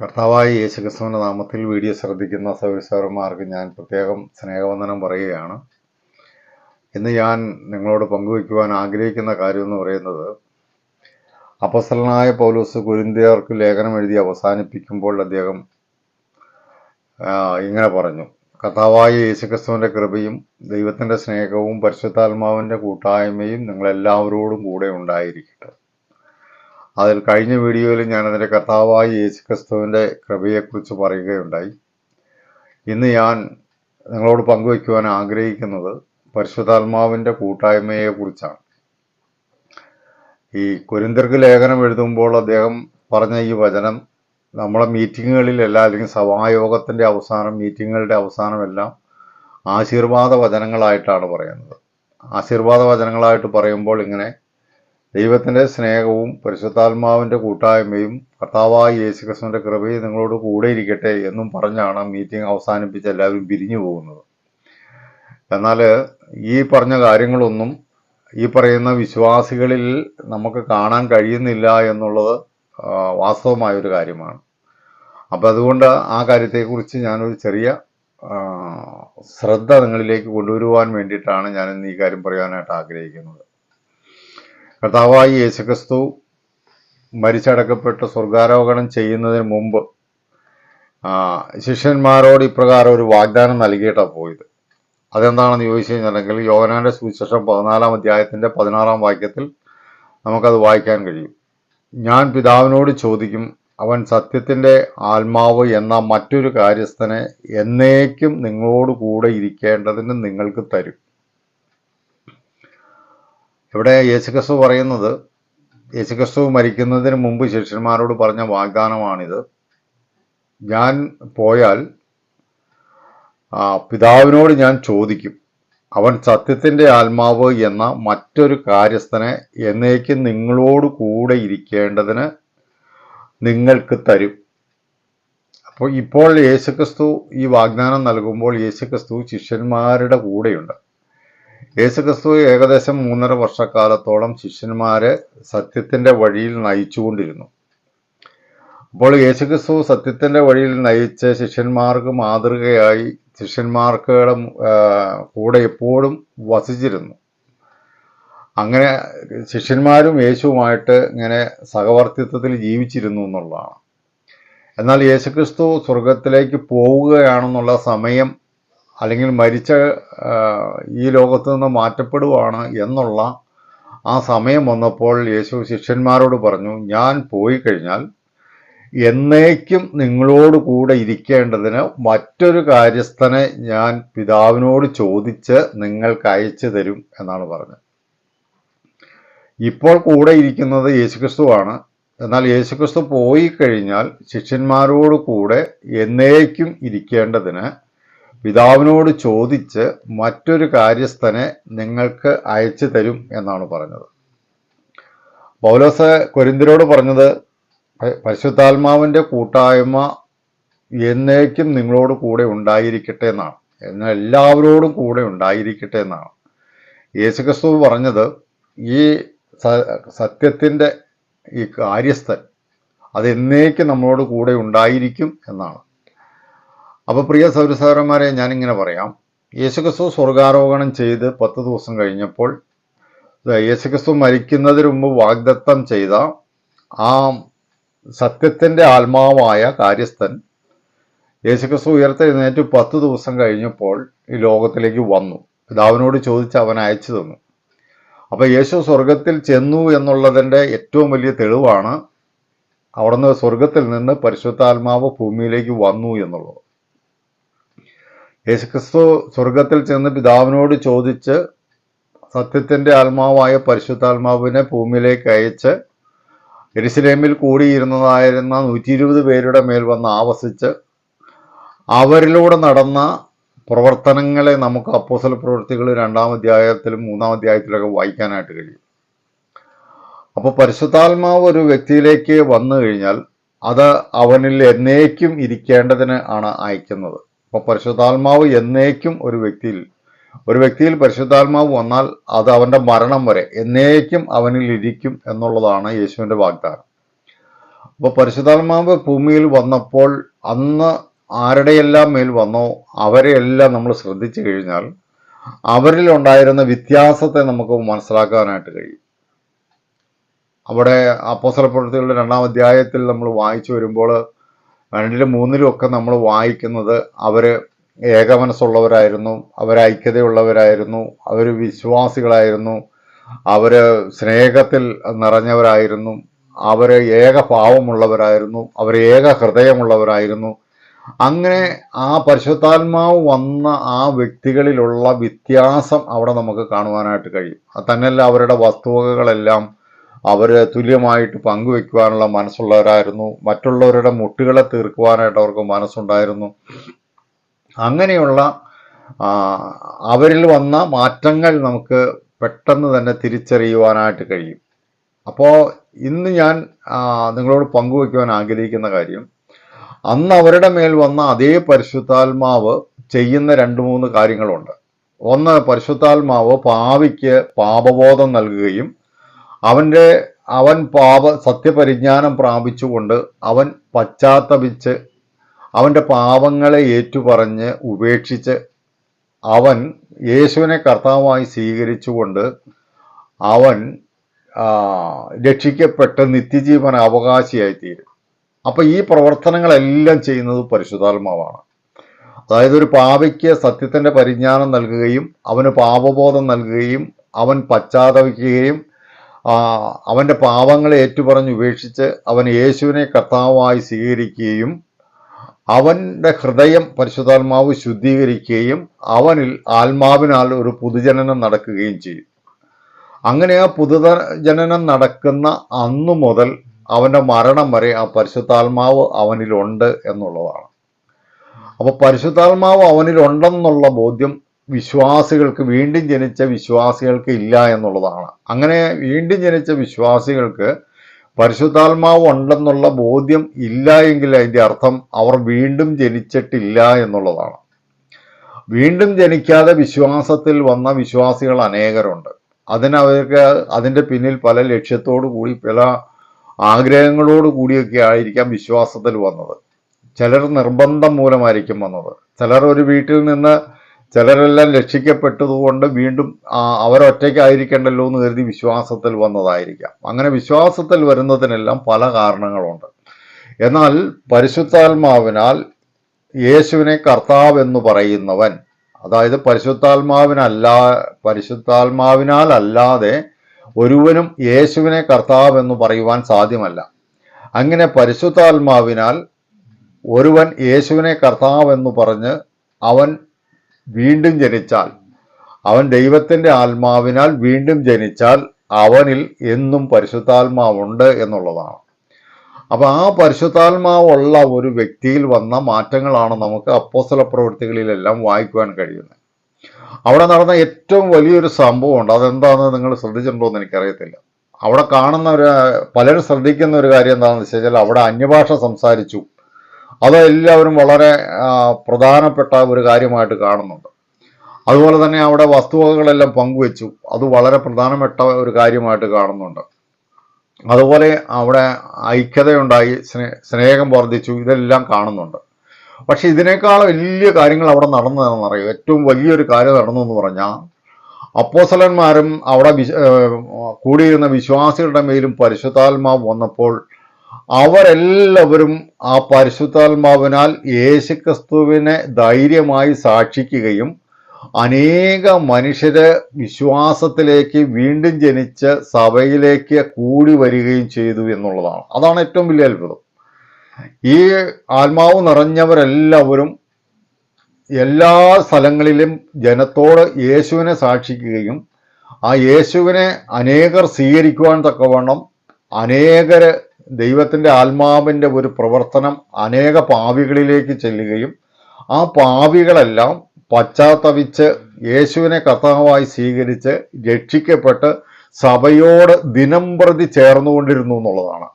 കർത്താവായ യേശുക്രിസ്തുവിന്റെ നാമത്തിൽ വീഡിയോ ശ്രദ്ധിക്കുന്ന സൗരസൗരന്മാർക്ക് ഞാൻ പ്രത്യേകം സ്നേഹവന്ദനം പറയുകയാണ്. ഇന്ന് ഞാൻ നിങ്ങളോട് പങ്കുവയ്ക്കുവാൻ ആഗ്രഹിക്കുന്ന കാര്യം എന്ന് പറയുന്നത് അപ്പസലനായ പൗലോസ് കുരിന്തിയർക്ക് ലേഖനം എഴുതി അവസാനിപ്പിക്കുമ്പോൾ അദ്ദേഹം ഇങ്ങനെ പറഞ്ഞു. കർത്താവായ യേശുക്രിസ്തുവിന്റെ കൃപയും ദൈവത്തിന്റെ സ്നേഹവും പരിശുദ്ധാത്മാവിന്റെ കൂട്ടായ്മയും നിങ്ങളെല്ലാവരോടും കൂടെ ഉണ്ടായിരിക്കട്ടെ. അതിൽ കഴിഞ്ഞ വീഡിയോയിൽ ഞാൻ അതിന്റെ കർത്താവായ യേശുക്രിസ്തുവിന്റെ കൃപയെക്കുറിച്ച് പറയുകയുണ്ടായി. ഇന്ന് ഞാൻ നിങ്ങളോട് പങ്കുവയ്ക്കുവാൻ ആഗ്രഹിക്കുന്നത് പരിശുദ്ധാത്മാവിന്റെ കൂട്ടായ്മയെക്കുറിച്ചാണ്. ഈ കുരിന്തർക്ക് ലേഖനം എഴുതുമ്പോൾ അദ്ദേഹം പറഞ്ഞ ഈ വചനം നമ്മളെ മീറ്റിങ്ങുകളിലെല്ലാം അല്ലെങ്കിൽ സഭായോഗത്തിന്റെ അവസാനം മീറ്റിങ്ങുകളുടെ അവസാനമെല്ലാം ആശീർവാദ വചനങ്ങളായിട്ടാണ് പറയുന്നത്. ആശീർവാദ വചനങ്ങളായിട്ട് പറയുമ്പോൾ ഇങ്ങനെ ദൈവത്തിന്റെ സ്നേഹവും പരിശുദ്ധാത്മാവിന്റെ കൂട്ടായ്മയും കർത്താവായ യേശുക്രിസ്തുവിന്റെ കൃപയും നിങ്ങളോട് കൂടെ ഇരിക്കട്ടെ എന്നും പറഞ്ഞാണ് മീറ്റിംഗ് അവസാനിപ്പിച്ച് എല്ലാവരും പിരിഞ്ഞു പോകുന്നത്. എന്നാൽ ഈ പറഞ്ഞ കാര്യങ്ങളൊന്നും ഈ പറയുന്ന വിശ്വാസികളിൽ നമുക്ക് കാണാൻ കഴിയുന്നില്ല എന്നുള്ളത് വാസ്തവമായ ഒരു കാര്യമാണ്. അപ്പം അതുകൊണ്ട് ആ കാര്യത്തെക്കുറിച്ച് ഞാനൊരു ചെറിയ ശ്രദ്ധ നിങ്ങളിലേക്ക് കൊണ്ടുവരുവാൻ വേണ്ടിയിട്ടാണ് ഞാൻ ഈ കാര്യം പറയാനായിട്ട് ആഗ്രഹിക്കുന്നത്. കർത്താവായി യേശുക്രിസ്തു മരിച്ചടക്കപ്പെട്ട് സ്വർഗാരോഹണം ചെയ്യുന്നതിന് മുമ്പ് ശിഷ്യന്മാരോട് ഇപ്രകാരം ഒരു വാഗ്ദാനം നൽകിയിട്ടാണ് പോയത്. അതെന്താണെന്ന് ചോദിച്ചു കഴിഞ്ഞിട്ടുണ്ടെങ്കിൽ യോവനാന്റെ സുവിശേഷം പതിനാലാം അധ്യായത്തിന്റെ പതിനാറാം വാക്യത്തിൽ നമുക്കത് വായിക്കാൻ കഴിയും. ഞാൻ പിതാവിനോട് ചോദിക്കും അവൻ സത്യത്തിന്റെ ആത്മാവ് എന്ന മറ്റൊരു കാര്യസ്ഥനെ എന്നേക്കും നിങ്ങളോട് കൂടെ ഇരിക്കേണ്ടതിന് നിങ്ങൾക്ക് തരും. ഇവിടെ യേശുക്രിസ്തു പറയുന്നത് യേശുക്രിസ്തു മരിക്കുന്നതിന് മുമ്പ് ശിഷ്യന്മാരോട് പറഞ്ഞ വാഗ്ദാനമാണിത്. ഞാൻ പോയാൽ പിതാവിനോട് ഞാൻ ചോദിക്കും അവൻ സത്യത്തിന്റെ ആത്മാവ് എന്ന മറ്റൊരു കാര്യസ്ഥനെ എന്നേക്കും നിങ്ങളോട് കൂടെ ഇരിക്കേണ്ടതിന് നിങ്ങൾക്ക് തരും. അപ്പോൾ ഇപ്പോൾ യേശുക്രിസ്തു ഈ വാഗ്ദാനം നൽകുമ്പോൾ യേശുക്രിസ്തു ശിഷ്യന്മാരുടെ കൂടെയുണ്ട്. യേശുക്രിസ്തു ഏകദേശം മൂന്നര വർഷക്കാലത്തോളം ശിഷ്യന്മാരെ സത്യത്തിന്റെ വഴിയിൽ നയിച്ചുകൊണ്ടിരുന്നു. അപ്പോൾ യേശുക്രിസ്തു സത്യത്തിന്റെ വഴിയിൽ നയിച്ച ശിഷ്യന്മാർക്ക് മാതൃകയായി ശിഷ്യന്മാർക്ക് കൂടെ എപ്പോഴും വസിച്ചിരുന്നു. അങ്ങനെ ശിഷ്യന്മാരും യേശുവുമായിട്ട് ഇങ്ങനെ സഹവർത്തിത്വത്തിൽ ജീവിച്ചിരുന്നു എന്നുള്ളതാണ്. എന്നാൽ യേശുക്രിസ്തു സ്വർഗത്തിലേക്ക് പോവുകയാണെന്നുള്ള സമയം അല്ലെങ്കിൽ മരിച്ച ഈ ലോകത്ത് നിന്ന് മാറ്റപ്പെടുവാണ് എന്നുള്ള ആ സമയം വന്നപ്പോൾ യേശു ശിഷ്യന്മാരോട് പറഞ്ഞു ഞാൻ പോയി കഴിഞ്ഞാൽ എന്നേക്കും നിങ്ങളോട് കൂടെ ഇരിക്കേണ്ടതിന് മറ്റൊരു കാര്യസ്ഥനെ ഞാൻ പിതാവിനോട് ചോദിച്ച് നിങ്ങൾക്ക് അയച്ചു തരും എന്നാണ് പറഞ്ഞത്. ഇപ്പോൾ കൂടെ ഇരിക്കുന്നത് യേശുക്രിസ്തുവാണ്. എന്നാൽ യേശുക്രിസ്തു പോയി കഴിഞ്ഞാൽ ശിഷ്യന്മാരോട് കൂടെ എന്നേക്കും ഇരിക്കേണ്ടതിന് പിതാവിനോട് ചോദിച്ച് മറ്റൊരു കാര്യസ്ഥനെ നിങ്ങൾക്ക് അയച്ചു തരും എന്നാണ് പറഞ്ഞത്. പൗലോസ് കൊരിന്തിരോട് പറഞ്ഞത് പരിശുദ്ധാത്മാവിന്റെ കൂട്ടായ്മ എന്നേക്കും നിങ്ങളോട് കൂടെ ഉണ്ടായിരിക്കട്ടെ എന്നാണ്. എന്നാൽ എല്ലാവരോടും കൂടെ ഉണ്ടായിരിക്കട്ടെ എന്നാണ്. യേശുക്രിസ്തു പറഞ്ഞത് ഈ സ- സത്യത്തിന്റെ ഈ കാര്യസ്ഥൻ അത് എന്നേക്കും നമ്മളോട് കൂടെ ഉണ്ടായിരിക്കും എന്നാണ്. അപ്പൊ പ്രിയ സൗരസഹോദരന്മാരെ ഞാനിങ്ങനെ പറയാം. യേശുക്രിസ്തു സ്വർഗാരോഹണം ചെയ്ത് പത്ത് ദിവസം കഴിഞ്ഞപ്പോൾ യേശുക്രിസ്തു മരിക്കുന്നതിന് മുമ്പ് വാഗ്ദത്തം ചെയ്ത ആ സത്യത്തിന്റെ ആത്മാവായ കാര്യസ്ഥൻ യേശുക്രിസ്തു ഉയർത്തെഴുന്നേറ്റ് പത്ത് ദിവസം കഴിഞ്ഞപ്പോൾ ഈ ലോകത്തിലേക്ക് വന്നു. പിതാവിനോട് ചോദിച്ച് അവൻ അയച്ചു തന്നു. അപ്പൊ യേശു സ്വർഗത്തിൽ ചെന്നു എന്നുള്ളതിന്റെ ഏറ്റവും വലിയ തെളിവാണ് അവിടുന്ന് സ്വർഗത്തിൽ നിന്ന് പരിശുദ്ധാത്മാവ് ഭൂമിയിലേക്ക് വന്നു എന്നുള്ളത്. യേശുക്രിസ്തു സ്വർഗത്തിൽ ചെന്ന് പിതാവിനോട് ചോദിച്ച് സത്യത്തിന്റെ ആത്മാവായ പരിശുദ്ധാത്മാവിനെ ഭൂമിയിലേക്ക് അയച്ച് എരുസലേമിൽ കൂടിയിരുന്നതായിരുന്ന നൂറ്റി ഇരുപത് പേരുടെ മേൽ വന്ന് ആവസിച്ച് അവരിലൂടെ നടന്ന പ്രവർത്തനങ്ങളെ നമുക്ക് അപ്പോസല പ്രവൃത്തികൾ രണ്ടാം അധ്യായത്തിലും മൂന്നാം അധ്യായത്തിലൊക്കെ വായിക്കാനായിട്ട് കഴിയും. അപ്പോൾ പരിശുദ്ധാത്മാവ് ഒരു വ്യക്തിയിലേക്ക് വന്നു കഴിഞ്ഞാൽ അത് അവനിൽ എന്നേക്കും ഇരിക്കേണ്ടതിന് ആണ് അയക്കുന്നത്. അപ്പോൾ പരിശുദ്ധാത്മാവ് എന്നേക്കും ഒരു വ്യക്തിയിൽ ഒരു വ്യക്തിയിൽ പരിശുദ്ധാത്മാവ് വന്നാൽ അത് അവന്റെ മരണം വരെ എന്നേക്കും അവനിൽ ഇരിക്കും എന്നുള്ളതാണ് യേശുവിന്റെ വാഗ്ദാനം. അപ്പോൾ പരിശുദ്ധാത്മാവ് ഭൂമിയിൽ വന്നപ്പോൾ അന്ന് ആരുടെയെല്ലാം മേൽ വന്നോ അവരെയെല്ലാം നമ്മൾ ശ്രദ്ധിച്ചു കഴിഞ്ഞാൽ അവരിൽ ഉണ്ടായിരുന്ന വ്യത്യാസത്തെ നമുക്ക് മനസ്സിലാക്കാനായിട്ട് കഴിയും. അവിടെ അപ്പോസല പ്രവൃത്തികളുടെ രണ്ടാം അധ്യായത്തിൽ നമ്മൾ വായിച്ചു വരുമ്പോൾ രണ്ടിലും മൂന്നിലും ഒക്കെ നമ്മൾ വായിക്കുന്നത് അവർ ഏകമനസ്സുള്ളവരായിരുന്നു അവർ ഐക്യതയുള്ളവരായിരുന്നു അവർ വിശ്വാസികളായിരുന്നു അവർ സ്നേഹത്തിൽ നിറഞ്ഞവരായിരുന്നു അവർ ഏകഭാവമുള്ളവരായിരുന്നു അവർ ഏക ഹൃദയമുള്ളവരായിരുന്നു. അങ്ങനെ ആ പരിശുദ്ധാത്മാവ് വന്ന ആ വ്യക്തികളിലുള്ള വ്യത്യാസം അവിടെ നമുക്ക് കാണുവാനായിട്ട് കഴിയും. തന്നെയല്ല അവരുടെ വസ്തുവകകളെല്ലാം അവർ തുല്യമായിട്ട് പങ്കുവെക്കുവാനുള്ള മനസ്സുള്ളവരായിരുന്നു. മറ്റുള്ളവരുടെ മുട്ടുകളെ തീർക്കുവാനായിട്ട് അവർക്ക് മനസ്സുണ്ടായിരുന്നു. അങ്ങനെയുള്ള അവരിൽ വന്ന മാറ്റങ്ങൾ നമുക്ക് പെട്ടെന്ന് തന്നെ തിരിച്ചറിയുവാനായിട്ട് കഴിയും. അപ്പോൾ ഇന്ന് ഞാൻ നിങ്ങളോട് പങ്കുവയ്ക്കുവാൻ ആഗ്രഹിക്കുന്ന കാര്യം അന്ന് അവരുടെ മേൽ വന്ന അതേ പരിശുദ്ധാത്മാവ് ചെയ്യുന്ന രണ്ട് മൂന്ന് കാര്യങ്ങളുണ്ട്. ഒന്ന് പരിശുദ്ധാത്മാവ് പാവിക്ക് പാപബോധം നൽകുകയും അവന്റെ അവൻ പാപ സത്യപരിജ്ഞാനം പ്രാപിച്ചുകൊണ്ട് അവൻ പശ്ചാത്തപിച്ച് അവന്റെ പാപങ്ങളെ ഏറ്റുപറഞ്ഞ് ഉപേക്ഷിച്ച് അവൻ യേശുവിനെ കർത്താവായി സ്വീകരിച്ചുകൊണ്ട് അവൻ രക്ഷിക്കപ്പെട്ട് നിത്യജീവൻ അവകാശിയായി തീരും അപ്പൊ ഈ പ്രവർത്തനങ്ങളെല്ലാം ചെയ്യുന്നത് പരിശുദ്ധാത്മാവാണ്. അതായത് ഒരു പാപയ്ക്ക് സത്യത്തിന്റെ പരിജ്ഞാനം നൽകുകയും അവന് പാപബോധം നൽകുകയും അവൻ പശ്ചാത്തപിക്കുകയും ആ, പാവങ്ങളെ ഏറ്റുപറഞ്ഞ് ഉപേക്ഷിച്ച് അവൻ യേശുവിനെ കർത്താവായി സ്വീകരിക്കുകയും അവന്റെ ഹൃദയം പരിശുദ്ധാത്മാവ് ശുദ്ധീകരിക്കുകയും അവനിൽ ആത്മാവിനാൽ ഒരു പുതുജനനം നടക്കുകയും ചെയ്യും. അങ്ങനെ ആ പുതുജനനം നടക്കുന്ന അന്നു മുതൽ അവന്റെ മരണം വരെ ആ പരിശുദ്ധാത്മാവ് അവനിലുണ്ട് എന്നുള്ളതാണ്. അപ്പൊ പരിശുദ്ധാത്മാവ് അവനിലുണ്ടെന്നുള്ള ബോധ്യം വിശ്വാസികൾക്ക് വീണ്ടും ജനിച്ച വിശ്വാസികൾക്ക് ഇല്ല എന്നുള്ളതാണ്. അങ്ങനെ വീണ്ടും ജനിച്ച വിശ്വാസികൾക്ക് പരിശുദ്ധാത്മാവ് ഉണ്ടെന്നുള്ള ബോധ്യം ഇല്ല എങ്കിൽ അതിന്റെ അർത്ഥം അവർ വീണ്ടും ജനിച്ചിട്ടില്ല എന്നുള്ളതാണ്. വീണ്ടും ജനിക്കാതെ വിശ്വാസത്തിൽ വന്ന വിശ്വാസികൾ അനേകരുണ്ട്. അതിനവർക്ക് അതിന്റെ പിന്നിൽ പല ലക്ഷ്യത്തോടു കൂടി പല ആഗ്രഹങ്ങളോട് കൂടിയൊക്കെ ആയിരിക്കാം വിശ്വാസത്തിൽ വന്നത്. ചിലർ നിർബന്ധം മൂലമായിരിക്കും വന്നത്. ചിലർ ഒരു വീട്ടിൽ നിന്ന് ചിലരെല്ലാം രക്ഷിക്കപ്പെട്ടതുകൊണ്ട് വീണ്ടും അവരൊറ്റയ്ക്കായിരിക്കണ്ടല്ലോ എന്ന് കരുതി വിശ്വാസത്തിൽ വന്നതായിരിക്കാം. അങ്ങനെ വിശ്വാസത്തിൽ വരുന്നതിനെല്ലാം പല കാരണങ്ങളുണ്ട്. എന്നാൽ പരിശുദ്ധാത്മാവിനാൽ യേശുവിനെ കർത്താവ് എന്ന് പറയുന്നവൻ അതായത് പരിശുദ്ധാത്മാവിനല്ല പരിശുദ്ധാത്മാവിനാൽ അല്ലാതെ ഒരുവനും യേശുവിനെ കർത്താവ് എന്ന് പറയുവാൻ സാധ്യമല്ല. അങ്ങനെ പരിശുദ്ധാത്മാവിനാൽ ഒരുവൻ യേശുവിനെ കർത്താവ് എന്ന് പറഞ്ഞ് അവൻ വീണ്ടും ജനിച്ചാൽ. അവൻ ദൈവത്തിന്റെ ആത്മാവിനാൽ വീണ്ടും ജനിച്ചാൽ അവനിൽ എന്നും പരിശുദ്ധാത്മാവുണ്ട് എന്നുള്ളതാണ്. അപ്പോൾ ആ പരിശുദ്ധാത്മാവുള്ള ഒരു വ്യക്തിയിൽ വന്ന മാറ്റങ്ങളാണ് നമുക്ക് അപ്പോസ്തല പ്രവൃത്തികളിലെല്ലാം വായിക്കുവാൻ കഴിയുന്നത്. അവിടെ നടന്ന ഏറ്റവും വലിയൊരു സംഭവമുണ്ട്. അതെന്താണെന്ന് നിങ്ങൾ ശ്രദ്ധിച്ചിട്ടുണ്ടോ എന്ന് എനിക്കറിയത്തില്ല. അവിടെ കാണുന്ന ഒരു പലരും ശ്രദ്ധിക്കുന്ന ഒരു കാര്യം എന്താണെന്ന് വെച്ച് കഴിഞ്ഞാൽ അവിടെ അന്യഭാഷ സംസാരിച്ചു. അത് എല്ലാവരും വളരെ പ്രധാനപ്പെട്ട ഒരു കാര്യമായിട്ട് കാണുന്നുണ്ട്. അതുപോലെ തന്നെ അവിടെ വസ്തുവകകളെല്ലാം പങ്കുവെച്ചു. അത് വളരെ പ്രധാനപ്പെട്ട ഒരു കാര്യമായിട്ട് കാണുന്നുണ്ട്. അതുപോലെ അവിടെ ഐക്യതയുണ്ടായി സ്നേ സ്നേഹം വർദ്ധിച്ചു. ഇതെല്ലാം കാണുന്നുണ്ട്. പക്ഷെ ഇതിനേക്കാൾ വലിയ കാര്യങ്ങൾ അവിടെ നടന്നതെന്നറിയോ ഏറ്റവും വലിയൊരു കാര്യം നടന്നു എന്ന് പറഞ്ഞാൽ അപ്പോസലന്മാരും അവിടെ കൂടിയിരുന്ന വിശ്വാസികളുടെ മേലും പരിശുദ്ധാത്മാവ് വന്നപ്പോൾ അവരെല്ലാവരും ആ പരിശുദ്ധാത്മാവിനാൽ യേശുക്രിസ്തുവിനെ ധൈര്യമായി സാക്ഷിക്കുകയും അനേക മനുഷ്യരെ വിശ്വാസത്തിലേക്ക് വീണ്ടും ജനിച്ച് സഭയിലേക്ക് കൂടി വരികയും ചെയ്തു എന്നുള്ളതാണ്. അതാണ് ഏറ്റവും വലിയ അത്ഭുതം. ഈ ആത്മാവ് നിറഞ്ഞവരെല്ലാവരും എല്ലാ സ്ഥലങ്ങളിലും ജനത്തോട് യേശുവിനെ സാക്ഷിക്കുകയും ആ യേശുവിനെ അനേകർ സ്വീകരിക്കുവാൻ തക്കവണ്ണം അനേകര് ദൈവത്തിന്റെ ആത്മാവിന്റെ ഒരു പ്രവർത്തനം അനേക പാവികളിലേക്ക് ചെല്ലുകയും ആ പാവികളെല്ലാം പശ്ചാത്തപിച്ച് യേശുവിനെ കർത്താവായി സ്വീകരിച്ച് രക്ഷിക്കപ്പെട്ട് സഭയോട് ദിനം പ്രതി ചേർന്നുകൊണ്ടിരുന്നു എന്നുള്ളതാണ്.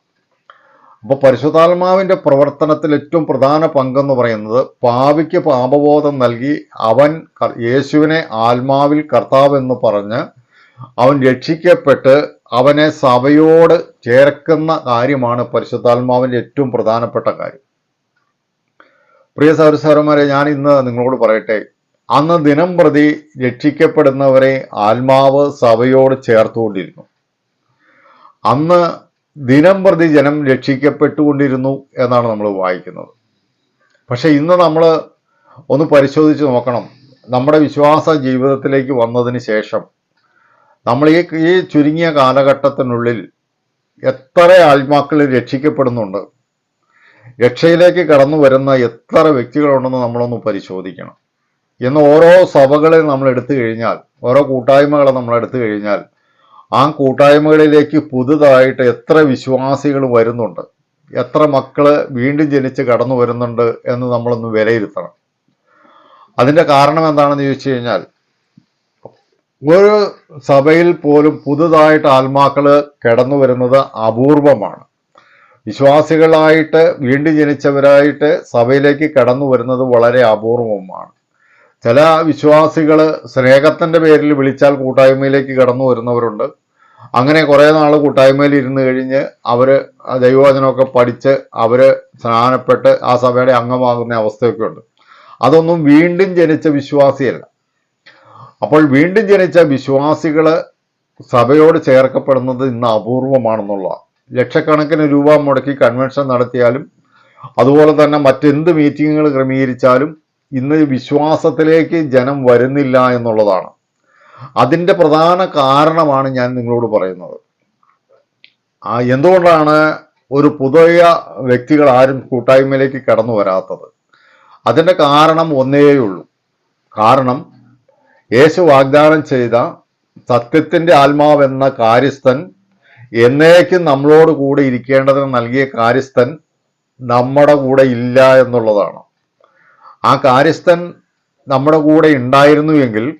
അപ്പൊ പരിശുദ്ധാത്മാവിന്റെ പ്രവർത്തനത്തിൽ ഏറ്റവും പ്രധാന പങ്കെന്ന് പറയുന്നത് പാവിക്ക് പാപബോധം നൽകി അവൻ യേശുവിനെ ആത്മാവിൽ കർത്താവ് എന്ന് പറഞ്ഞ് അവൻ രക്ഷിക്കപ്പെട്ട് അവനെ സഭയോട് ചേർക്കുന്ന കാര്യമാണ് പരിശുദ്ധാത്മാവിന്റെ ഏറ്റവും പ്രധാനപ്പെട്ട കാര്യം. പ്രിയ സഹോദരന്മാരെ ഞാൻ ഇന്ന് നിങ്ങളോട് പറയട്ടെ. അന്ന് ദിനം പ്രതി രക്ഷിക്കപ്പെടുന്നവരെ ആത്മാവ് സഭയോട് ചേർത്തുകൊണ്ടിരുന്നു. അന്ന് ദിനം പ്രതി ജനം രക്ഷിക്കപ്പെട്ടുകൊണ്ടിരുന്നു എന്നാണ് നമ്മൾ വായിക്കുന്നത്. പക്ഷെ ഇന്ന് നമ്മൾ ഒന്ന് പരിശോധിച്ച് നോക്കണം. നമ്മുടെ വിശ്വാസ ജീവിതത്തിലേക്ക് വന്നതിന് ശേഷം നമ്മൾ ഈ ഈ ചുരുങ്ങിയ കാലഘട്ടത്തിനുള്ളിൽ എത്ര ആത്മാക്കൾ രക്ഷിക്കപ്പെടുന്നുണ്ട്? രക്ഷയിലേക്ക് കടന്നു വരുന്ന എത്ര വ്യക്തികളുണ്ടെന്ന് നമ്മളൊന്ന് പരിശോധിക്കണം. എന്ന് ഓരോ സഭകളെ നമ്മൾ എടുത്തു കഴിഞ്ഞാൽ ഓരോ കൂട്ടായ്മകളെ നമ്മൾ എടുത്തു കഴിഞ്ഞാൽ ആ കൂട്ടായ്മകളിലേക്ക് പുതുതായിട്ട് എത്ര വിശ്വാസികൾ വരുന്നുണ്ട്? എത്ര മക്കൾ വീണ്ടും ജനിച്ച് കടന്നു വരുന്നുണ്ട് എന്ന് നമ്മളൊന്ന് വിലയിരുത്തണം. അതിന്റെ കാരണം എന്താണെന്ന് ചോദിച്ചു കഴിഞ്ഞാൽ ഒരു സഭയിൽ പോലും പുതുതായിട്ട് ആത്മാക്കൾ കിടന്നു വരുന്നത് അപൂർവമാണ്. വിശ്വാസികളായിട്ട് വീണ്ടും ജനിച്ചവരായിട്ട് സഭയിലേക്ക് കടന്നു വരുന്നത് വളരെ അപൂർവമാണ് ചില വിശ്വാസികൾ സ്നേഹത്തിന്റെ പേരിൽ വിളിച്ചാൽ കൂട്ടായ്മയിലേക്ക് കടന്നു വരുന്നവരുണ്ട്. അങ്ങനെ കുറേ നാൾ കൂട്ടായ്മയിൽ ഇരുന്ന് കഴിഞ്ഞ് അവർ ദൈവവചനമൊക്കെ പഠിച്ച് അവർ സ്നാനപ്പെട്ട് ആ സഭയുടെ അംഗമാകുന്ന അവസ്ഥയൊക്കെ ഉണ്ട് അതൊന്നും വീണ്ടും ജനിച്ച വിശ്വാസിയല്ല. അപ്പോൾ വീണ്ടും ജനിച്ച വിശ്വാസികൾ സഭയോട് ചേർക്കപ്പെടുന്നത് ഇന്ന് അപൂർവമാണെന്നുള്ള ലക്ഷക്കണക്കിന് രൂപ മുടക്കി കൺവെൻഷൻ നടത്തിയാലും അതുപോലെ തന്നെ മറ്റെന്ത് മീറ്റിങ്ങുകൾ ക്രമീകരിച്ചാലും ഇന്ന് വിശ്വാസത്തിലേക്ക് ജനം വരുന്നില്ല എന്നുള്ളതാണ്. അതിന്റെ പ്രധാന കാരണമാണ് ഞാൻ നിങ്ങളോട് പറയുന്നത്. എന്തുകൊണ്ടാണ് ഒരു പുതിയ വ്യക്തികൾ ആരും കൂട്ടായ്മയിലേക്ക് കടന്നു വരാത്തത്? അതിന്റെ കാരണം ഒന്നേയുള്ളൂ. കാരണം യേശു വാഗ്ദാനം ചെയ്ത സത്യത്തിന്റെ ആത്മാവെന്ന കാര്യസ്ഥൻ എന്നേക്കും നമ്മളോട് കൂടെ ഇരിക്കേണ്ടതിന് നൽകിയ കാര്യസ്ഥൻ നമ്മുടെ കൂടെ ഇല്ല എന്നുള്ളതാണ്. ആ കാര്യസ്ഥൻ നമ്മുടെ കൂടെ ഉണ്ടായിരുന്നു എങ്കിൽ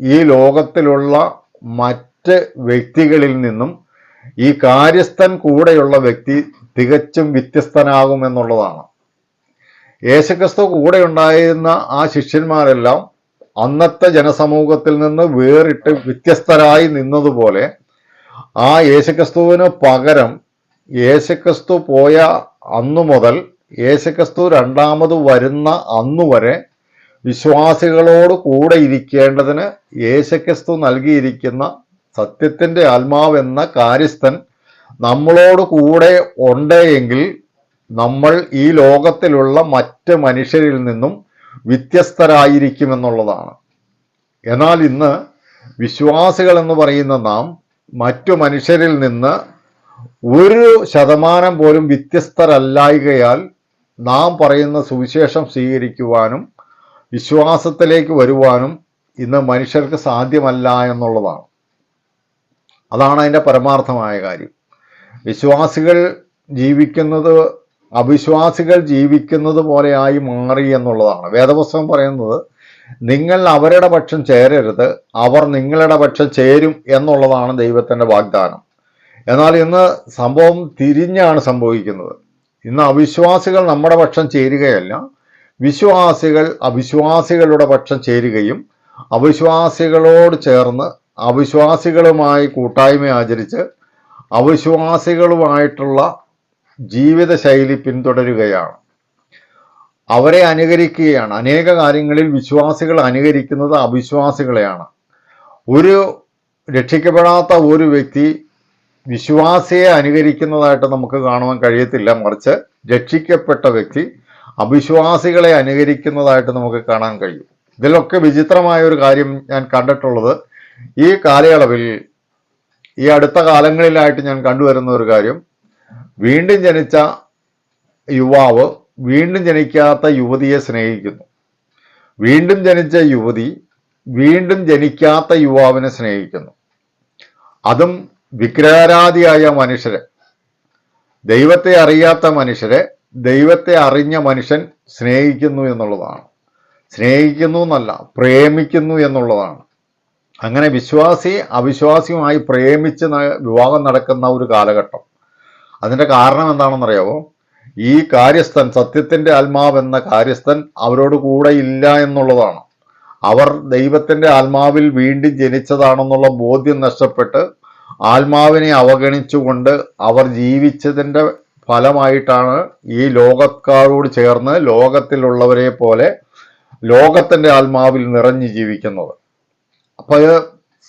ഈ ലോകത്തിലുള്ള മറ്റ് വ്യക്തികളിൽ നിന്നും ഈ കാര്യസ്ഥൻ കൂടെയുള്ള വ്യക്തി തികച്ചും വ്യത്യസ്തനാകുമെന്നുള്ളതാണ്. യേശുക്രിസ്തു കൂടെ ഉണ്ടായിരുന്ന ആ ശിഷ്യന്മാരെല്ലാം അന്നത്തെ ജനസമൂഹത്തിൽ നിന്ന് വേറിട്ട് വ്യത്യസ്തരായി നിന്നതുപോലെ ആ യേശുക്രിസ്തുവിന് പകരം യേശുക്രിസ്തു പോയ അന്നു മുതൽ യേശുക്രിസ്തു രണ്ടാമത് വരുന്ന അന്നു വരെ വിശ്വാസികളോട് കൂടെ ഇരിക്കേണ്ടതിന് യേശുക്രിസ്തു നൽകിയിരിക്കുന്ന സത്യത്തിന്റെ ആത്മാവെന്ന കാര്യസ്ഥൻ നമ്മളോട് കൂടെ ഉണ്ടെങ്കിൽ നമ്മൾ ഈ ലോകത്തിലുള്ള മറ്റ് മനുഷ്യരിൽ നിന്നും വ്യത്യസ്തരായിരിക്കുമെന്നുള്ളതാണ്. എന്നാൽ ഇന്ന് വിശ്വാസികൾ എന്ന് പറയുന്ന നാം മറ്റു മനുഷ്യരിൽ നിന്ന് ഒരു ശതമാനം പോലും വ്യത്യസ്തരല്ലായികയാൽ നാം പറയുന്ന സുവിശേഷം സ്വീകരിക്കുവാനും വിശ്വാസത്തിലേക്ക് വരുവാനും ഇന്ന് മനുഷ്യർക്ക് സാധ്യമല്ല എന്നുള്ളതാണ്. അതാണ് അതിന്റെ പരമാർത്ഥമായ കാര്യം. വിശ്വാസികൾ ജീവിക്കുന്നത് അവിശ്വാസികൾ ജീവിക്കുന്നത് പോലെയായി മാറി എന്നുള്ളതാണ്. വേദപുസ്തകം പറയുന്നത് നിങ്ങൾ അവരുടെ പക്ഷം ചേരരുത് അവർ നിങ്ങളുടെ പക്ഷം ചേരും എന്നുള്ളതാണ് ദൈവത്തിന്റെ വാഗ്ദാനം. എന്നാൽ ഇന്ന് സംഭവം തിരിഞ്ഞാണ് സംഭവിക്കുന്നത്. ഇന്ന് അവിശ്വാസികൾ നമ്മുടെ പക്ഷം ചേരുകയല്ല വിശ്വാസികൾ അവിശ്വാസികളുടെ പക്ഷം ചേരുകയും അവിശ്വാസികളോട് ചേർന്ന് അവിശ്വാസികളുമായി കൂട്ടായ്മ ആചരിച്ച് അവിശ്വാസികളുമായിട്ടുള്ള ജീവിതശൈലി പിന്തുടരുകയാണ്. അവരെ അനുകരിക്കുകയാണ്. അനേക കാര്യങ്ങളിൽ വിശ്വാസികൾ അനുകരിക്കുന്നത് അവിശ്വാസികളെയാണ്. ഒരു രക്ഷിക്കപ്പെടാത്ത ഒരു വ്യക്തി വിശ്വാസിയെ അനുകരിക്കുന്നതായിട്ട് നമുക്ക് കാണുവാൻ കഴിയത്തില്ല. മറിച്ച് രക്ഷിക്കപ്പെട്ട വ്യക്തി അവിശ്വാസികളെ അനുകരിക്കുന്നതായിട്ട് നമുക്ക് കാണാൻ കഴിയും. ഇതിലൊക്കെ വിചിത്രമായ ഒരു കാര്യം ഞാൻ കണ്ടിട്ടുള്ളത് ഈ കാലയളവിൽ ഈ അടുത്ത കാലങ്ങളിലായിട്ട് ഞാൻ കണ്ടുവരുന്ന ഒരു കാര്യം വീണ്ടും ജനിച്ച യുവാവ് വീണ്ടും ജനിക്കാത്ത യുവതിയെ സ്നേഹിക്കുന്നു. വീണ്ടും ജനിച്ച യുവതി വീണ്ടും ജനിക്കാത്ത യുവാവിനെ സ്നേഹിക്കുന്നു. അതും വിഗ്രഹാരാധിയായ മനുഷ്യരെ. ദൈവത്തെ അറിയാത്ത മനുഷ്യരെ ദൈവത്തെ അറിഞ്ഞ മനുഷ്യൻ സ്നേഹിക്കുന്നു എന്നുള്ളതാണ്. സ്നേഹിക്കുന്നു എന്നല്ല പ്രേമിക്കുന്നു എന്നുള്ളതാണ്. അങ്ങനെ വിശ്വാസി അവിശ്വാസിയുമായി പ്രേമിച്ച് വിവാഹം നടക്കുന്ന ഒരു കാലഘട്ടം. അതിന്റെ കാരണം എന്താണെന്നറിയാവോ? ഈ കാര്യസ്ഥൻ സത്യത്തിന്റെ ആത്മാവെന്ന കാര്യസ്ഥൻ അവരോട് കൂടെ ഇല്ല എന്നുള്ളതാണ്. അവർ ദൈവത്തിന്റെ ആത്മാവിൽ വീണ്ടും ജനിച്ചതാണെന്നുള്ള ബോധ്യം നഷ്ടപ്പെട്ട് ആത്മാവിനെ അവഗണിച്ചുകൊണ്ട് അവർ ജീവിച്ചതിന്റെ ഫലമായിട്ടാണ് ഈ ലോകക്കാരോട് ചേർന്ന് ലോകത്തിലുള്ളവരെ പോലെ ലോകത്തിന്റെ ആത്മാവിൽ നിറഞ്ഞു ജീവിക്കുന്നത്. അപ്പോൾ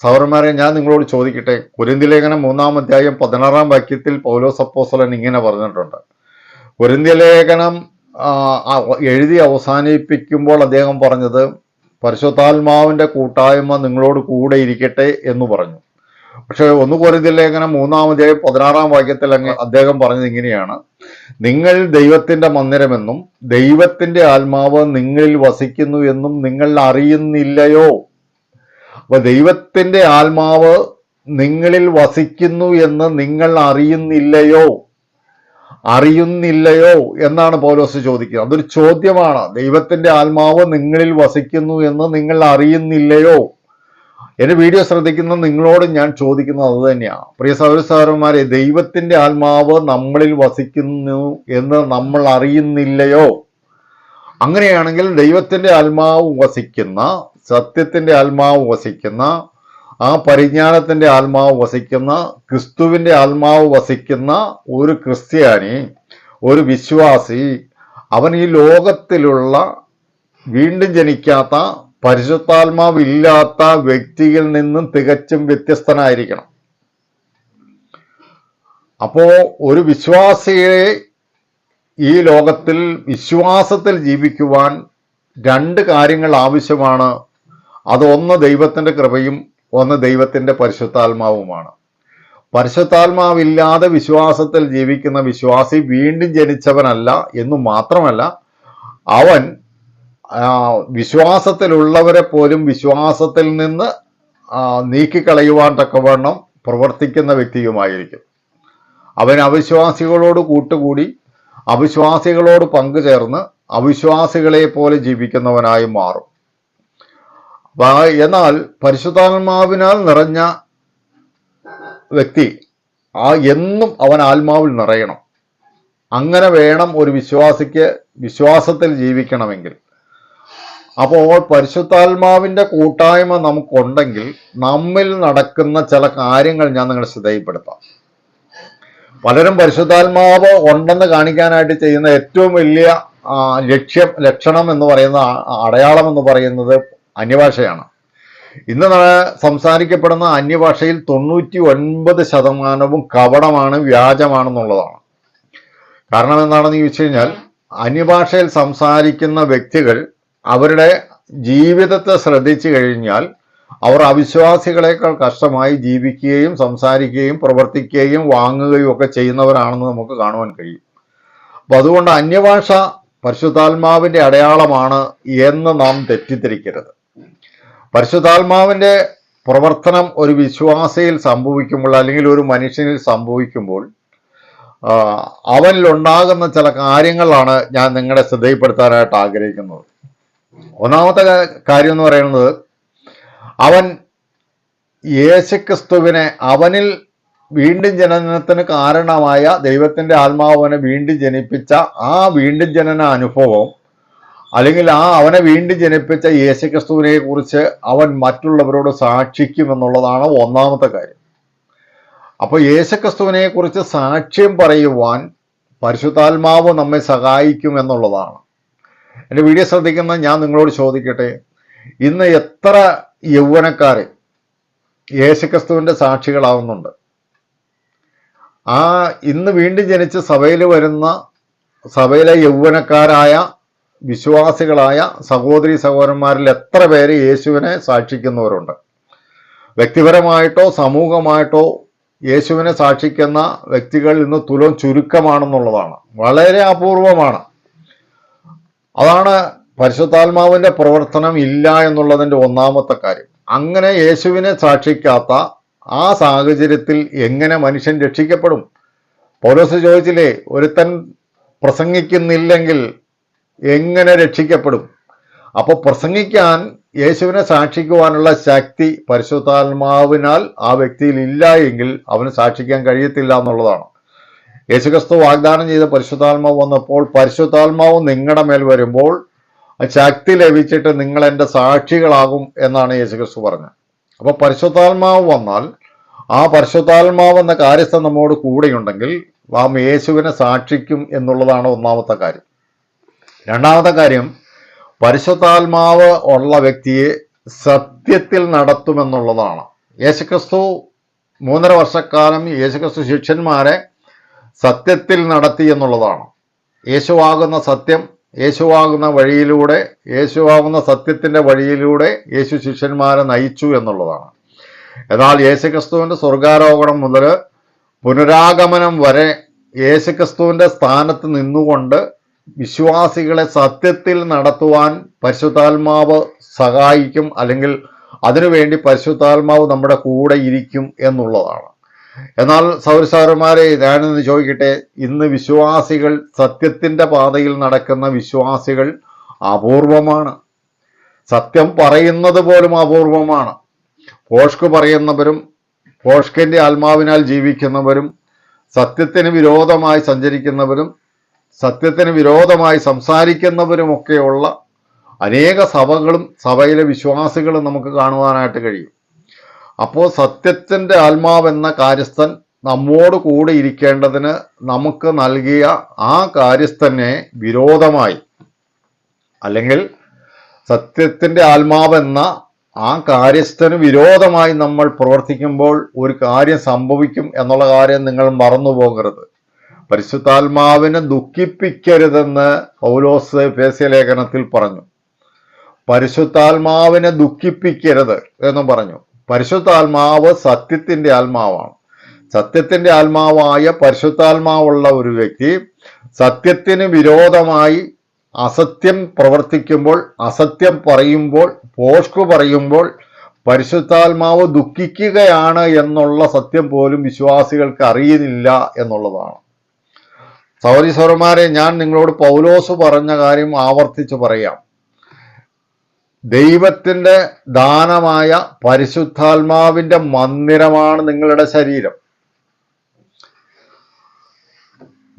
സൗരന്മാരെ ഞാൻ നിങ്ങളോട് ചോദിക്കട്ടെ? കുരിന്തിലേഖനം മൂന്നാം അധ്യായം പതിനാറാം വാക്യത്തിൽ പൗലോസ് അപ്പോസ്തലൻ ഇങ്ങനെ പറഞ്ഞിട്ടുണ്ട്. കുരിന്തി ലേഖനം ആ, ആ, എഴുതി അവസാനിപ്പിക്കുമ്പോൾ അദ്ദേഹം പറഞ്ഞത് പരിശുദ്ധാത്മാവിന്റെ കൂട്ടായ്മ നിങ്ങളോട് കൂടെ ഇരിക്കട്ടെ എന്ന് പറഞ്ഞു. പക്ഷെ ഒന്ന് കുരിന്തി ലേഖനം മൂന്നാം അധ്യായം പതിനാറാം വാക്യത്തിൽ അങ്ങ് അദ്ദേഹം പറഞ്ഞത് ഇങ്ങനെയാണ്. നിങ്ങൾ ദൈവത്തിന്റെ മന്ദിരമെന്നും ദൈവത്തിന്റെ ആത്മാവ് നിങ്ങളിൽ വസിക്കുന്നു എന്നും നിങ്ങൾ അറിയുന്നില്ലയോ? അപ്പൊ ദൈവത്തിന്റെ ആത്മാവ് നിങ്ങളിൽ വസിക്കുന്നു എന്ന് നിങ്ങൾ അറിയുന്നില്ലയോ? അറിയുന്നില്ലയോ എന്നാണ് പൗലോസ് ചോദിക്കുന്നത്. അതൊരു ചോദ്യമാണ്. ദൈവത്തിന്റെ ആത്മാവ് നിങ്ങളിൽ വസിക്കുന്നു എന്ന് നിങ്ങൾ അറിയുന്നില്ലയോ? എന്റെ വീഡിയോ ശ്രദ്ധിക്കുന്ന നിങ്ങളോട് ഞാൻ ചോദിക്കുന്നത് അത് തന്നെയാണ്. പ്രിയ സഹോദരന്മാരെ ദൈവത്തിന്റെ ആത്മാവ് നമ്മളിൽ വസിക്കുന്നു എന്ന് നമ്മൾ അറിയുന്നില്ലയോ? അങ്ങനെയാണെങ്കിൽ ദൈവത്തിന്റെ ആത്മാവ് വസിക്കുന്ന സത്യത്തിന്റെ ആത്മാവ് വസിക്കുന്ന ആ പരിജ്ഞാനത്തിന്റെ ആത്മാവ് വസിക്കുന്ന ക്രിസ്തുവിന്റെ ആത്മാവ് വസിക്കുന്ന ഒരു ക്രിസ്ത്യാനി ഒരു വിശ്വാസി അവൻ ഈ ലോകത്തിലുള്ള വീണ്ടും ജനിക്കാത്ത പരിശുദ്ധാത്മാവില്ലാത്ത വ്യക്തിയിൽ നിന്നും തികച്ചും വ്യത്യസ്തനായിരിക്കണം. അപ്പോ ഒരു വിശ്വാസിയെ ഈ ലോകത്തിൽ വിശ്വാസത്തിൽ ജീവിക്കുവാൻ രണ്ട് കാര്യങ്ങൾ ആവശ്യമാണ്. അതൊന്ന് ദൈവത്തിന്റെ കൃപയും ഒന്ന് ദൈവത്തിന്റെ പരിശുദ്ധാത്മാവുമാണ്. പരിശുദ്ധാത്മാവില്ലാതെ വിശ്വാസത്തിൽ ജീവിക്കുന്ന വിശ്വാസി വീണ്ടും ജനിച്ചവനല്ല എന്ന് മാത്രമല്ല അവൻ വിശ്വാസത്തിലുള്ളവരെ പോലും വിശ്വാസത്തിൽ നിന്ന് നീക്കിക്കളയുവാൻ തക്കവണ്ണം പ്രവർത്തിക്കുന്ന വ്യക്തിയുമായിരിക്കും. അവൻ അവിശ്വാസികളോട് കൂട്ടുകൂടി അവിശ്വാസികളോട് പങ്കുചേർന്ന് അവിശ്വാസികളെ പോലെ ജീവിക്കുന്നവനായി മാറും. എന്നാൽ പരിശുദ്ധാത്മാവിനാൽ നിറഞ്ഞ വ്യക്തി. ആ എന്നും അവൻ ആത്മാവിൽ നിറയണം. അങ്ങനെ വേണം ഒരു വിശ്വാസിക്ക് വിശ്വാസത്തിൽ ജീവിക്കണമെങ്കിൽ. അപ്പോൾ പരിശുദ്ധാത്മാവിന്റെ കൂട്ടായ്മ നമുക്കുണ്ടെങ്കിൽ നമ്മിൽ നടക്കുന്ന ചില കാര്യങ്ങൾ ഞാൻ നിങ്ങളെ ശ്രദ്ധയിൽപ്പെടുത്താം. പലരും പരിശുദ്ധാത്മാവ് ഉണ്ടെന്ന് കാണിക്കാനായിട്ട് ചെയ്യുന്ന ഏറ്റവും വലിയ ലക്ഷ്യം ലക്ഷണം എന്ന് പറയുന്ന അടയാളം എന്ന് പറയുന്നത് അന്യഭാഷയാണ്. ഇന്ന് സംസാരിക്കപ്പെടുന്ന അന്യഭാഷയിൽ തൊണ്ണൂറ്റി ഒൻപത് ശതമാനവും കപടമാണ് വ്യാജമാണെന്നുള്ളതാണ്. കാരണം എന്താണെന്ന് ചോദിച്ചു കഴിഞ്ഞാൽ അന്യഭാഷയിൽ സംസാരിക്കുന്ന വ്യക്തികൾ അവരുടെ ജീവിതത്തെ ശ്രദ്ധിച്ചു കഴിഞ്ഞാൽ അവർ അവിശ്വാസികളെക്കാൾ കഷ്ടമായി ജീവിക്കുകയും സംസാരിക്കുകയും പ്രവർത്തിക്കുകയും വാങ്ങുകയും ഒക്കെ ചെയ്യുന്നവരാണെന്ന് നമുക്ക് കാണുവാൻ കഴിയും. അപ്പൊ അതുകൊണ്ട് അന്യഭാഷ പരിശുദ്ധാത്മാവിന്റെ അടയാളമാണ് എന്ന് നാം തെറ്റിദ്ധരിക്കരുത്. പരിശുദ്ധാത്മാവിന്റെ പ്രവർത്തനം ഒരു വിശ്വാസയിൽ സംഭവിക്കുമ്പോൾ അല്ലെങ്കിൽ ഒരു മനുഷ്യനിൽ സംഭവിക്കുമ്പോൾ അവനിൽ അവനിലുണ്ടാകുന്ന ചില കാര്യങ്ങളാണ് ഞാൻ നിങ്ങളെ ശ്രദ്ധയിൽപ്പെടുത്താനായിട്ട് ആഗ്രഹിക്കുന്നത്. ഒന്നാമത്തെ കാര്യം എന്ന് പറയുന്നത് അവൻ യേശുക്രിസ്തുവിനെ അവനിൽ വീണ്ടും ജനനത്തിന് കാരണമായ ദൈവത്തിന്റെ ആത്മാവനെ വീണ്ടും ജനിപ്പിച്ച ആ വീണ്ടും ജനന അനുഭവം അല്ലെങ്കിൽ ആ അവനെ വീണ്ടും ജനിപ്പിച്ച യേശുക്രിസ്തുവിനെ കുറിച്ച് അവൻ മറ്റുള്ളവരോട് സാക്ഷിക്കും എന്നുള്ളതാണ് ഒന്നാമത്തെ കാര്യം. അപ്പോൾ യേശുക്രിസ്തുവിനെ കുറിച്ച് സാക്ഷ്യം പറയുവാൻ പരിശുദ്ധാത്മാവ് നമ്മെ സഹായിക്കും എന്നുള്ളതാണ്. എന്റെ വീഡിയോ ശ്രദ്ധിക്കുന്ന ഞാൻ നിങ്ങളോട് ചോദിക്കട്ടെ? ഇന്ന് എത്ര യൗവനക്കാർ യേശുക്രിസ്തുവിന്റെ സാക്ഷികളാവുന്നുണ്ട്? ആ ഇന്ന് വീണ്ടും ജനിച്ച് സഭയിൽ വരുന്ന സഭയിലെ യൗവനക്കാരായ വിശ്വാസികളായ സഹോദരി സഹോദരന്മാരിൽ എത്ര പേര് യേശുവിനെ സാക്ഷിക്കുന്നവരുണ്ട്? വ്യക്തിപരമായിട്ടോ സമൂഹമായിട്ടോ യേശുവിനെ സാക്ഷിക്കുന്ന വ്യക്തികൾ ഇന്ന് തുലം ചുരുക്കമാണെന്നുള്ളതാണ്. വളരെ അപൂർവമാണ്. അതാണ് പരിശുദ്ധാത്മാവിന്റെ പ്രവർത്തനം ഇല്ല എന്നുള്ളതിന്റെ ഒന്നാമത്തെ കാര്യം. അങ്ങനെ യേശുവിനെ സാക്ഷിക്കാത്ത ആ സാഹചര്യത്തിൽ എങ്ങനെ മനുഷ്യൻ രക്ഷിക്കപ്പെടും? പൗലോസ് ചോദിച്ചില്ലേ ഒരുത്തൻ പ്രസംഗിക്കുന്നില്ലെങ്കിൽ എങ്ങനെ രക്ഷിക്കപ്പെടും? അപ്പോൾ പ്രസംഗിക്കാൻ യേശുവിനെ സാക്ഷിക്കുവാനുള്ള ശക്തി പരിശുദ്ധാത്മാവിനാൽ ആ വ്യക്തിയിൽ ഇല്ല എങ്കിൽ അവന് സാക്ഷിക്കാൻ കഴിയത്തില്ല എന്നുള്ളതാണ്. യേശുക്രിസ്തു വാഗ്ദാനം ചെയ്ത പരിശുദ്ധാത്മാവ് വന്നപ്പോൾ പരിശുദ്ധാത്മാവ് നിങ്ങളുടെ മേൽ വരുമ്പോൾ ശക്തി ലഭിച്ചിട്ട് നിങ്ങൾ എന്റെ സാക്ഷികളാകും എന്നാണ് യേശുക്രിസ്തു പറഞ്ഞത്. അപ്പോൾ പരിശുദ്ധാത്മാവ് വന്നാൽ ആ പരിശുദ്ധാത്മാവ് എന്ന കാര്യസ്ഥ നമ്മോട് കൂടെയുണ്ടെങ്കിൽ നാം യേശുവിനെ സാക്ഷിക്കും എന്നുള്ളതാണ് ഒന്നാമത്തെ കാര്യം. രണ്ടാമത്തെ കാര്യം പരിശുദ്ധാത്മാവ് ഉള്ള വ്യക്തിയെ സത്യത്തിൽ നടത്തുമെന്നുള്ളതാണ്. യേശുക്രിസ്തു മൂന്നര വർഷക്കാലം യേശുക്രിസ്തു ശിഷ്യന്മാരെ സത്യത്തിൽ നടത്തി എന്നുള്ളതാണ്. യേശുവാകുന്ന സത്യം യേശുവാകുന്ന വഴിയിലൂടെ യേശുവാകുന്ന സത്യത്തിന്റെ വഴിയിലൂടെ യേശു ശിഷ്യന്മാരെ നയിച്ചു എന്നുള്ളതാണ്. എന്നാൽ യേശുക്രിസ്തുവിന്റെ സ്വർഗാരോഹണം മുതൽ പുനരാഗമനം വരെ യേശുക്രിസ്തുവിന്റെ സ്ഥാനത്ത് നിന്നുകൊണ്ട് വിശ്വാസികളെ സത്യത്തിൽ നടത്തുവാൻ പരിശുദ്ധാത്മാവ് സഹായിക്കും അല്ലെങ്കിൽ അതിനുവേണ്ടി പരിശുദ്ധാത്മാവ് നമ്മുടെ കൂടെ ഇരിക്കും എന്നുള്ളതാണ്. എന്നാൽ സൗരസാരന്മാരെ ഞാനൊന്ന് ചോദിക്കട്ടെ ഇന്ന് വിശ്വാസികൾ സത്യത്തിന്റെ പാതയിൽ നടക്കുന്ന വിശ്വാസികൾ അപൂർവമാണ്. സത്യം പറയുന്നത് പോലും അപൂർവമാണ്. പോഷ്ക് പറയുന്നവരും പോഷ്കിന്റെ ആത്മാവിനാൽ ജീവിക്കുന്നവരും സത്യത്തിന് വിരോധമായി സഞ്ചരിക്കുന്നവരും സത്യത്തിന് വിരോധമായി സംസാരിക്കുന്നവരുമൊക്കെയുള്ള അനേക സഭകളും സഭയിലെ വിശ്വാസികളും നമുക്ക് കാണുവാനായിട്ട് കഴിയും. അപ്പോൾ സത്യത്തിന്റെ ആത്മാവെന്ന കാര്യസ്ഥൻ നമ്മോട് കൂടെ ഇരിക്കേണ്ടതിന് നമുക്ക് നൽകിയ ആ കാര്യസ്ഥനെ വിരോധമായി അല്ലെങ്കിൽ സത്യത്തിന്റെ ആത്മാവെന്ന ആ കാര്യസ്ഥന് വിരോധമായി നമ്മൾ പ്രവർത്തിക്കുമ്പോൾ ഒരു കാര്യം സംഭവിക്കും എന്നുള്ള കാര്യം നിങ്ങൾ മറന്നു പോകരുത് പരിശുദ്ധാത്മാവിനെ ദുഃഖിപ്പിക്കരുതെന്ന് പൗലോസ് ഫേസ്യ ലേഖനത്തിൽ പറഞ്ഞു. പരിശുദ്ധാത്മാവിനെ ദുഃഖിപ്പിക്കരുത് എന്നും പറഞ്ഞു. പരിശുദ്ധാത്മാവ് സത്യത്തിന്റെ ആത്മാവാണ്. സത്യത്തിന്റെ ആത്മാവായ പരിശുദ്ധാത്മാവുള്ള ഒരു വ്യക്തി സത്യത്തിന് വിരോധമായി അസത്യം പ്രവർത്തിക്കുമ്പോൾ അസത്യം പറയുമ്പോൾ പോഷ്കു പറയുമ്പോൾ പരിശുദ്ധാത്മാവ് ദുഃഖിക്കുകയാണ് എന്നുള്ള സത്യം പോലും വിശ്വാസികൾക്ക് അറിയുന്നില്ല എന്നുള്ളതാണ്. സൗരി സൗരന്മാരെ ഞാൻ നിങ്ങളോട് പൗലോസ് പറഞ്ഞ കാര്യം ആവർത്തിച്ച് പറയാം. ദൈവത്തിന്റെ ദാനമായ പരിശുദ്ധാത്മാവിന്റെ മന്ദിരമാണ് നിങ്ങളുടെ ശരീരം.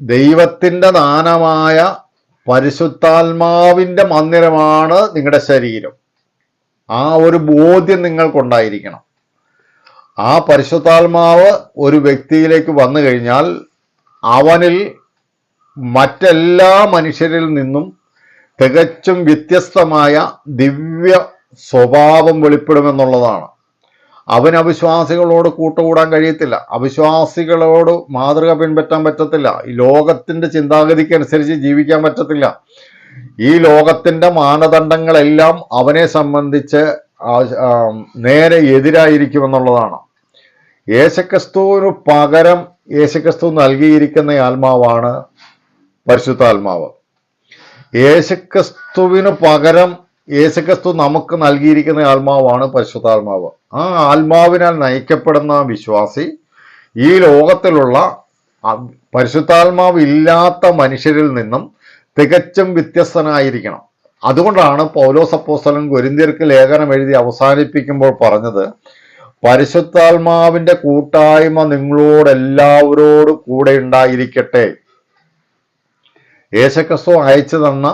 ദൈവത്തിന്റെ ദാനമായ പരിശുദ്ധാത്മാവിന്റെ മന്ദിരമാണ് നിങ്ങളുടെ ശരീരം. ആ ഒരു ബോധ്യം നിങ്ങൾക്കുണ്ടായിരിക്കണം. ആ പരിശുദ്ധാത്മാവ് ഒരു വ്യക്തിയിലേക്ക് വന്നു കഴിഞ്ഞാൽ അവനിൽ മറ്റെല്ലാ മനുഷ്യരിൽ നിന്നും തികച്ചും വ്യത്യസ്തമായ ദിവ്യ സ്വഭാവം വെളിപ്പെടുമെന്നുള്ളതാണ്. അവൻ അവിശ്വാസികളോട് കൂട്ടുകൂടാൻ കഴിയത്തില്ല. അവിശ്വാസികളോട് മാതൃക പിൻപറ്റാൻ പറ്റത്തില്ല. ഈ ലോകത്തിന്റെ ചിന്താഗതിക്കനുസരിച്ച് ജീവിക്കാൻ പറ്റത്തില്ല. ഈ ലോകത്തിന്റെ മാനദണ്ഡങ്ങളെല്ലാം അവനെ സംബന്ധിച്ച് നേരെ എതിരായിരിക്കുമെന്നുള്ളതാണ്. യേശക്രിസ്തുവിന് പകരം യേശുക്രിസ്തു നൽകിയിരിക്കുന്ന ആത്മാവാണ് പരിശുദ്ധാത്മാവ്. യേശുക്രിസ്തുവിന് പകരം യേശുക്രിസ്തു നമുക്ക് നൽകിയിരിക്കുന്ന ആത്മാവാണ് പരിശുദ്ധാത്മാവ്. ആ ആത്മാവിനാൽ നയിക്കപ്പെടുന്ന വിശ്വാസി ഈ ലോകത്തിലുള്ള പരിശുദ്ധാത്മാവ് ഇല്ലാത്ത മനുഷ്യരിൽ നിന്നും തികച്ചും വ്യത്യസ്തനായിരിക്കണം. അതുകൊണ്ടാണ് പൗലോസ് അപ്പോസ്തലൻ ഗൊരിന്ത്യർക്ക് ലേഖനം എഴുതി അവസാനിപ്പിക്കുമ്പോൾ പറഞ്ഞത് പരിശുദ്ധാത്മാവിന്റെ കൂട്ടായ്മ നിങ്ങളോട് എല്ലാവരോടും കൂടെ ഉണ്ടായിരിക്കട്ടെ. യേശുക്രിസ്തു അയച്ചു തന്ന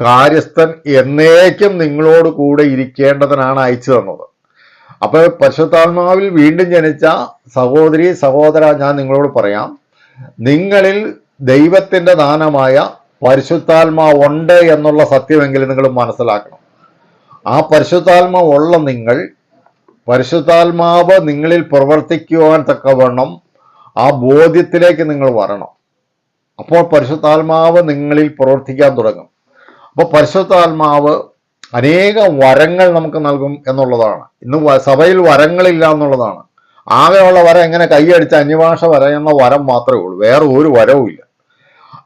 കാര്യസ്ഥൻ എന്നേക്കും നിങ്ങളോട് കൂടെ ഇരിക്കേണ്ടതിനാണ് അയച്ചു തന്നത്. അപ്പോൾ പരിശുദ്ധാത്മാവിൽ വീണ്ടും ജനിച്ച സഹോദരി സഹോദര ഞാൻ നിങ്ങളോട് പറയാം. നിങ്ങളിൽ ദൈവത്തിന്റെ ദാനമായ പരിശുദ്ധാത്മാവ് ഉണ്ട് എന്നുള്ള സത്യമെങ്കിലും നിങ്ങൾ മനസ്സിലാക്കണം. ആ പരിശുദ്ധാത്മാവ് ഉള്ള നിങ്ങൾ പരിശുദ്ധാത്മാവ് നിങ്ങളിൽ പ്രവർത്തിക്കുവാൻ തക്കവണ്ണം ആ ബോധ്യത്തിലേക്ക് നിങ്ങൾ വരണം. അപ്പോൾ പരിശുദ്ധാത്മാവ് നിങ്ങളിൽ പ്രവർത്തിക്കാൻ തുടങ്ങും. അപ്പോൾ പരിശുദ്ധാത്മാവ് അനേക വരങ്ങൾ നമുക്ക് നൽകും എന്നുള്ളതാണ്. ഇന്ന് സഭയിൽ വരങ്ങളില്ല എന്നുള്ളതാണ്. ആകെയുള്ള വരം എങ്ങനെ കൈയടിച്ച് അന്യഭാഷ വരയുന്ന വരം മാത്രമേ ഉള്ളൂ. വേറെ ഒരു വരവുമില്ല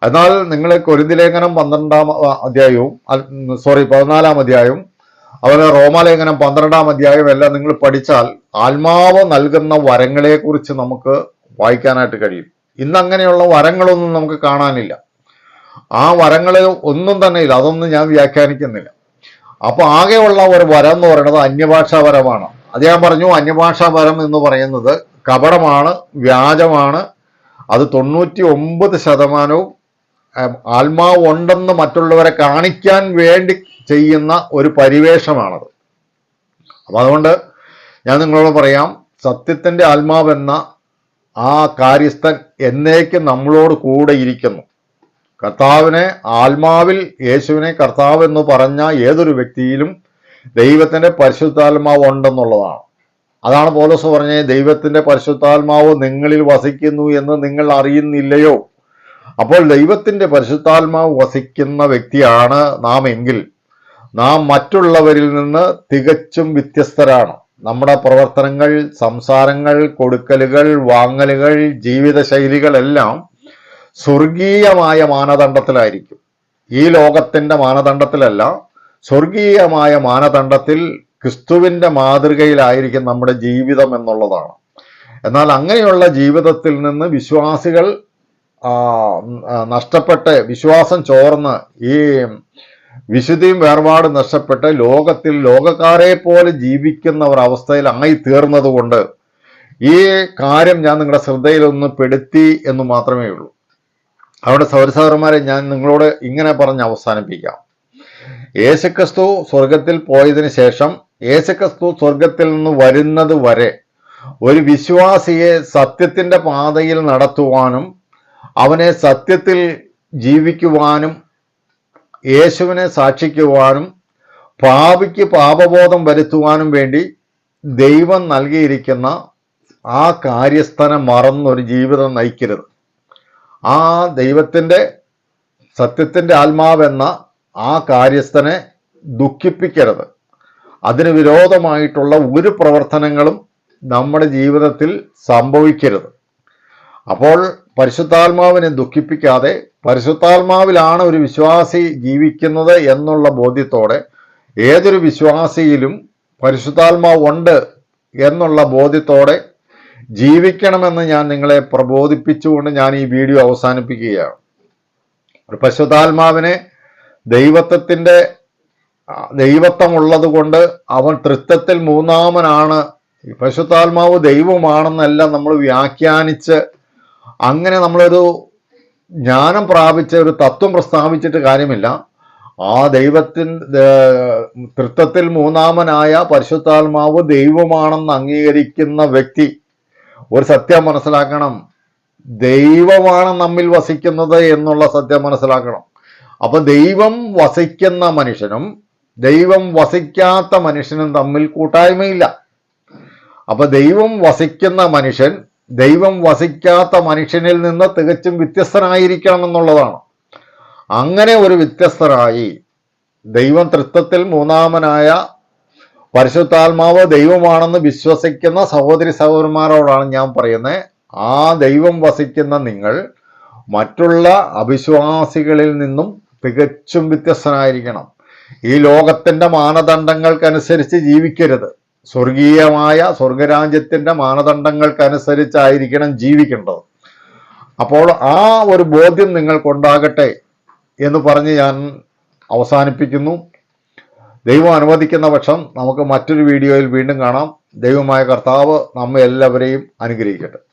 എന്നാൽ നിങ്ങൾ കൊരിന്തിലേഖനം പന്ത്രണ്ടാം അധ്യായവും സോറി പതിനാലാം അധ്യായവും അതുപോലെ റോമാലേഖനം പന്ത്രണ്ടാം അധ്യായം എല്ലാം നിങ്ങൾ പഠിച്ചാൽ ആത്മാവ് നൽകുന്ന വരങ്ങളെക്കുറിച്ച് നമുക്ക് വായിക്കാനായിട്ട് കഴിയും. ഇന്ന് അങ്ങനെയുള്ള വരങ്ങളൊന്നും നമുക്ക് കാണാനില്ല. ആ വരങ്ങൾ ഒന്നും തന്നെ ഇല്ല. അതൊന്നും ഞാൻ വ്യാഖ്യാനിക്കുന്നില്ല. അപ്പൊ ആകെയുള്ള ഒരു വരം എന്ന് പറയുന്നത് അന്യഭാഷാപരമാണ് അത് ഞാൻ പറഞ്ഞു അന്യഭാഷാപരം എന്ന് പറയുന്നത് കപടമാണ് വ്യാജമാണ്. അത് തൊണ്ണൂറ്റി ഒമ്പത് ശതമാനവും ഏം, ആത്മാവ് ഉണ്ടെന്ന് മറ്റുള്ളവരെ കാണിക്കാൻ വേണ്ടി ചെയ്യുന്ന ഒരു പരിവേഷമാണത്. അപ്പൊ അതുകൊണ്ട് ഞാൻ നിങ്ങളോട് പറയാം സത്യത്തിന്റെ ആത്മാവെന്ന ആ കാര്യസ്ഥൻ എന്നേക്കും നമ്മളോട് കൂടെ ഇരിക്കുന്നു. കർത്താവിനെ ആത്മാവിൽ യേശുവിനെ കർത്താവ് എന്ന് പറഞ്ഞ ഏതൊരു വ്യക്തിയിലും ദൈവത്തിന്റെ പരിശുദ്ധാത്മാവ് ഉണ്ടെന്നുള്ളതാണ്. അതാണ് പോലീസ് പറഞ്ഞത് ദൈവത്തിന്റെ പരിശുദ്ധാത്മാവ് നിങ്ങളിൽ വസിക്കുന്നു എന്ന് നിങ്ങൾ അറിയുന്നില്ലയോ? അപ്പോൾ ദൈവത്തിന്റെ പരിശുദ്ധാത്മാവ് വസിക്കുന്ന വ്യക്തിയാണ് നാം എങ്കിൽ നാം മറ്റുള്ളവരിൽ നിന്ന് തികച്ചും വ്യത്യസ്തരാണ്. നമ്മുടെ പ്രവർത്തനങ്ങൾ സംസാരങ്ങൾ കൊടുക്കലുകൾ വാങ്ങലുകൾ ജീവിതശൈലികളെല്ലാം സ്വർഗീയമായ മാനദണ്ഡത്തിലായിരിക്കും. ഈ ലോകത്തിന്റെ മാനദണ്ഡത്തിലല്ല സ്വർഗീയമായ മാനദണ്ഡത്തിൽ ക്രിസ്തുവിന്റെ മാതൃകയിലായിരിക്കും നമ്മുടെ ജീവിതം എന്നുള്ളതാണ്. എന്നാൽ അങ്ങനെയുള്ള ജീവിതത്തിൽ നിന്ന് വിശ്വാസികൾ നഷ്ടപ്പെട്ട് വിശ്വാസം ചോർന്ന് ഈ വിശുദ്ധിയും വേർപാട് നഷ്ടപ്പെട്ട് ലോകത്തിൽ ലോകക്കാരെ പോലെ ജീവിക്കുന്ന ഒരവസ്ഥയിലായി തീർന്നതുകൊണ്ട് ഈ കാര്യം ഞാൻ നിങ്ങളുടെ ശ്രദ്ധയിലൊന്ന് പെടുത്തി എന്ന് മാത്രമേ ഉള്ളൂ. അവിടെ സൗരസഹോദരന്മാരെ ഞാൻ നിങ്ങളോട് ഇങ്ങനെ പറഞ്ഞ് അവസാനിപ്പിക്കാം. യേശുക്രിസ്തു സ്വർഗത്തിൽ പോയതിനു ശേഷം യേശുക്രിസ്തു സ്വർഗത്തിൽ നിന്ന് വരുന്നത് വരെ ഒരു വിശ്വാസിയെ സത്യത്തിന്റെ പാതയിൽ നടത്തുവാനും അവനെ സത്യത്തിൽ ജീവിക്കുവാനും യേശുവിനെ സാക്ഷിക്കുവാനും പാപിക്ക് പാപബോധം വരുത്തുവാനും വേണ്ടി ദൈവം നൽകിയിരിക്കുന്ന ആ കാര്യസ്ഥനം മറന്നൊരു ജീവിതം നയിക്കരുത്. ആ ദൈവത്തിന്റെ സത്യത്തിന്റെ ആത്മാവെന്ന ആ കാര്യസ്ഥനെ ദുഃഖിപ്പിക്കരുത്. അതിന് വിരോധമായിട്ടുള്ള ഒരു പ്രവർത്തനങ്ങളും നമ്മുടെ ജീവിതത്തിൽ സംഭവിക്കരുത്. അപ്പോൾ പരിശുദ്ധാത്മാവിനെ ദുഃഖിപ്പിക്കാതെ പരിശുദ്ധാത്മാവിലാണ് ഒരു വിശ്വാസി ജീവിക്കുന്നത് എന്നുള്ള ബോധ്യത്തോടെ ഏതൊരു വിശ്വാസിയിലും പരിശുദ്ധാത്മാവ് ഉണ്ട് എന്നുള്ള ബോധ്യത്തോടെ ജീവിക്കണമെന്ന് ഞാൻ നിങ്ങളെ പ്രബോധിപ്പിച്ചുകൊണ്ട് ഞാൻ ഈ വീഡിയോ അവസാനിപ്പിക്കുകയാണ്. ഒരു പരിശുദ്ധാത്മാവിനെ ദൈവത്വത്തിന്റെ ആ, ദൈവത്വം ഉള്ളത് കൊണ്ട് അവൻ തൃത്വത്തിൽ മൂന്നാമനാണ്. പരിശുദ്ധാത്മാവ് ദൈവമാണെന്നല്ല നമ്മൾ വ്യാഖ്യാനിച്ച് അങ്ങനെ നമ്മളൊരു ജ്ഞാനം പ്രാപിച്ച ഒരു തത്വം പ്രസ്താവിച്ചിട്ട് കാര്യമില്ല. ആ ദൈവത്തിൻ തൃത്വത്തിൽ മൂന്നാമനായ പരിശുദ്ധാത്മാവ് ദൈവമാണെന്ന് അംഗീകരിക്കുന്ന വ്യക്തി ഒരു സത്യം മനസ്സിലാക്കണം. ദൈവമാണ് നമ്മിൽ വസിക്കുന്നത് എന്നുള്ള സത്യം മനസ്സിലാക്കണം. അപ്പൊ ദൈവം വസിക്കുന്ന മനുഷ്യനും ദൈവം വസിക്കാത്ത മനുഷ്യനും തമ്മിൽ കൂട്ടായ്മയില്ല. അപ്പൊ ദൈവം വസിക്കുന്ന മനുഷ്യൻ ദൈവം വസിക്കാത്ത മനുഷ്യനിൽ നിന്ന് തികച്ചും വ്യത്യസ്തനായിരിക്കണം എന്നുള്ളതാണ് അങ്ങനെ ഒരു വ്യത്യസ്തനായി ദൈവം തൃത്വത്തിൽ മൂന്നാമനായ പരിശുദ്ധാത്മാവ് ദൈവമാണെന്ന് വിശ്വസിക്കുന്ന സഹോദരി സഹോദരന്മാരോടാണ് ഞാൻ പറയുന്നത്. ആ ദൈവം വസിക്കുന്ന നിങ്ങൾ മറ്റുള്ള അവിശ്വാസികളിൽ നിന്നും തികച്ചും വ്യത്യസ്തനായിരിക്കണം. ഈ ലോകത്തിന്റെ മാനദണ്ഡങ്ങൾക്കനുസരിച്ച് ജീവിക്കരുത്. സ്വർഗീയമായ സ്വർഗരാജ്യത്തിന്റെ മാനദണ്ഡങ്ങൾക്കനുസരിച്ചായിരിക്കണം ജീവിക്കേണ്ടത്. അപ്പോൾ ആ ഒരു ബോധ്യം നിങ്ങൾക്കുണ്ടാകട്ടെ എന്ന് പറഞ്ഞ് ഞാൻ അവസാനിപ്പിക്കുന്നു. ദൈവം അനുവദിക്കുന്ന പക്ഷം നമുക്ക് മറ്റൊരു വീഡിയോയിൽ വീണ്ടും കാണാം. ദൈവമായ കർത്താവ് നമ്മെ എല്ലാവരെയും അനുഗ്രഹിക്കട്ടെ.